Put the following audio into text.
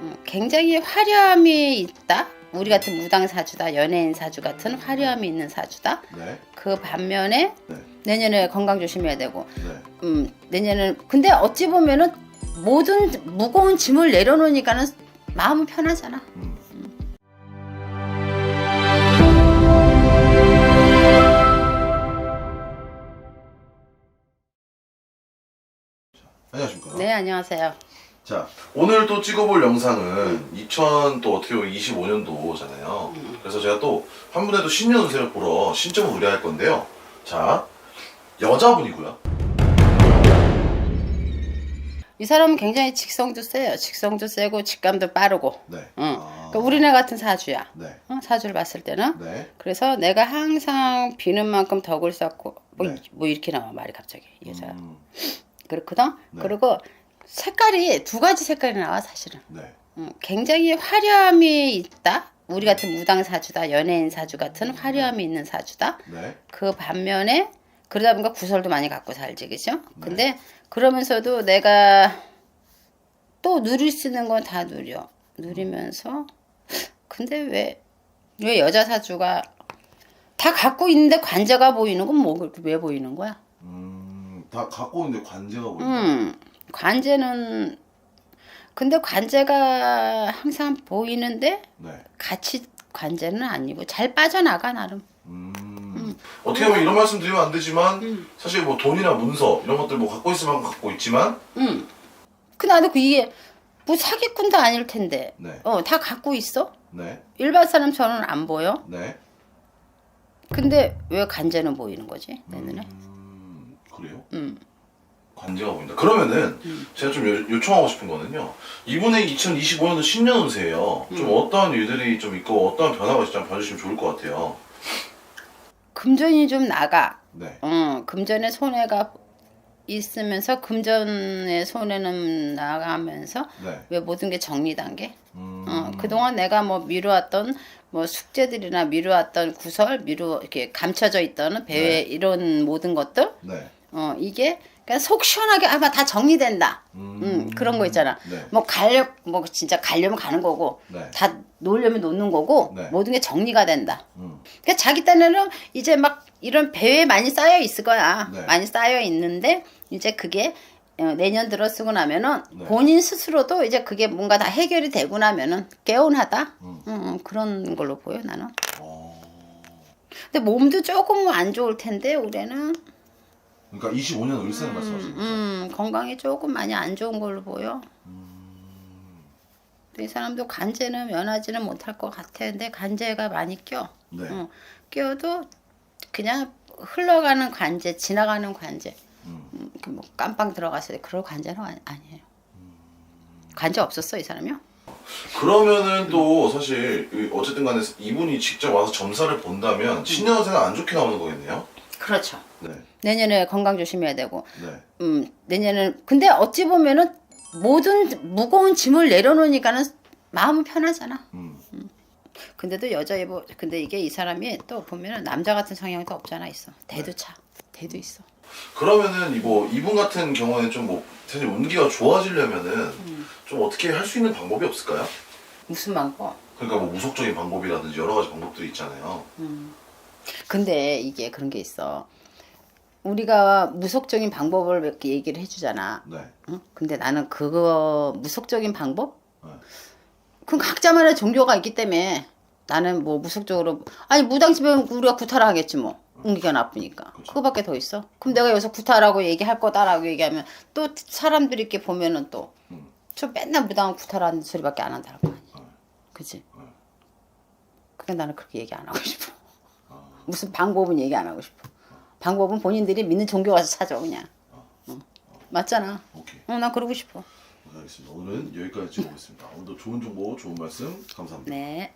음, 굉장히 화려함이 있다. 우리 같은 무당 사주다, 연예인 사주 같은 화려함이 있는 사주다. 네. 그 반면에 네. 내년에 건강 조심해야 되고, 네. 음, 내년은 근데 어찌 보면은 모든 무거운 짐을 내려놓으니까는 마음은 편하잖아. 음. 안녕하십니까. 네, 안녕하세요. 자, 오늘 또 찍어볼 영상은 2000 또 어떻게 보면 25년도잖아요. 그래서 제가 또 한 분의 또 신년 운세를 보러 신점을 의뢰할 건데요. 자, 여자분이고요. 이 사람은 굉장히 직성도 세요. 직성도 세고 직감도 빠르고. 네. 응. 아, 그러니까 우리네 같은 사주야. 네. 어, 사주를 봤을 때는. 네. 그래서 내가 항상 비는 만큼 덕을 쌓고 뭐, 네. 뭐 이렇게 나와 말이 갑자기 이 여자. 음, 그렇거든. 네. 그리고 색깔이 두 가지 색깔이 나와 사실은. 네. 음, 굉장히 화려함이 있다. 우리 같은 무당 사주다, 연예인 사주 같은 화려함이 있는 사주다. 네. 그 반면에 그러다 보니까 구설도 많이 갖고 살지, 그죠? 네. 근데 그러면서도 내가 또 누릴 수 있는 건 다 누려. 누리면서 근데 왜, 왜 여자 사주가 다 갖고 있는데 관자가 보이는 건 뭐, 왜 보이는 거야? 음, 다 갖고 있는데 관제가 보인다. 음, 관제는 근데 관제가 항상 보이는데 네. 같이 관제는 아니고 잘 빠져나가 나름. 음, 어떻게 보면 이런 말씀 드리면 안 되지만 음. 사실 뭐 돈이나 문서 이런 것들 뭐 갖고 만큼 갖고 있지만 음. 그 나도 그 이게 뭐 사기꾼도 아닐 텐데. 네. 어, 다 갖고 있어? 네. 일반 사람처럼 안 보여? 네. 근데 왜 관제는 보이는 거지? 내 눈에? 음, 그래요? 음. 관제가 보인다. 그러면은 제가 좀 요, 요청하고 싶은 거는요. 이분의 2025년도 신년 운세예요. 좀 음. 어떠한 일들이 좀 있고 어떠한 변화가 있을지 한번 봐주시면 좋을 것 같아요. 금전이 좀 나가. 네. 어, 금전에 손해가 있으면서 금전의 손해는 나가면서 네. 왜 모든 게 정리 단계? 음, 어, 그동안 내가 뭐 미루었던 뭐 숙제들이나 미루었던 구설, 미루 이렇게 감춰져 있던 배회 네. 이런 모든 것들, 네. 어 이게 그냥 속 시원하게 아마 다 정리된다. 음, 음, 그런 거 있잖아. 네. 뭐 가려 뭐 진짜 가려면 가는 거고, 네. 다 놓으려면 놓는 거고, 네. 모든 게 정리가 된다. 음, 그러니까 자기 딴에는 이제 막 이런 배에 많이 쌓여 있을 거야. 네. 많이 쌓여 있는데 이제 그게 어, 내년 들어 쓰고 나면은 네. 본인 스스로도 이제 그게 뭔가 다 해결이 되고 나면은 개운하다. 음. 음, 음, 그런 걸로 보여 나는. 어, 근데 몸도 조금 안 좋을 텐데 올해는 그러니까 25년 을세를 말씀하시는 거죠? 음, 건강이 조금 많이 안 좋은 걸로 보여. 근데 이 사람도 간제는 면하지는 못할 것 같아. 근데 간제가 많이 껴. 네. 어, 껴도 그냥 흘러가는 관제, 지나가는 관제. 음. 음, 그뭐 깜빵 들어갔을 때 그럴 관제는 아니- 아니 에요. 관제 없었어 이 사람이요? 그러면은 또 사실 이 어쨌든 간에 이분이 직접 와서 점사를 본다면 신년 운세는 안 좋게 나오는 거겠네요. 그렇죠. 네. 내년에 건강 조심해야 되고, 네. 음, 내년은 근데 어찌 보면은 모든 무거운 짐을 내려놓으니까는 마음은 편하잖아. 음. 근데도 여자 예보, 근데 이게 이 사람이 또 보면은 남자 같은 성향도 없잖아 있어. 대도 차, 대도 있어. 그러면은 이뭐 이분 같은 경우에는 좀뭐 사실 운기가 좋아지려면은 음. 좀 어떻게 할 수 있는 방법이 없을까요? 무슨 방법? 그러니까 뭐 무속적인 방법이라든지 여러 가지 방법들이 있잖아요. 근데 이게 그런 게 있어. 우리가 무속적인 방법을 몇 개 얘기를 해주잖아. 네. 응? 근데 나는 그거 무속적인 방법? 네. 그럼 각자만의 종교가 있기 때문에 나는 뭐 무속적으로 아니 무당집에 우리가 구타를 하겠지 뭐 운기가 나쁘니까 그쵸. 그거밖에 더 있어 그럼 내가 여기서 구타라고 얘기할 거다라고 얘기하면 또 사람들이 이렇게 보면은 또저 음. 맨날 무당은 구타라는 소리밖에 안 한다는 거 아니야 네. 그치 네. 그러니까 나는 그렇게 얘기 안 하고 싶어 아. 무슨 방법은 얘기 안 하고 싶어 방법은 본인들이 믿는 종교 가서 찾아 그냥 응. 맞잖아 오케이. 응, 난 그러고 싶어 알겠습니다. 오늘은 여기까지 찍어보겠습니다. 오늘도 좋은 정보, 좋은 말씀 감사합니다. 네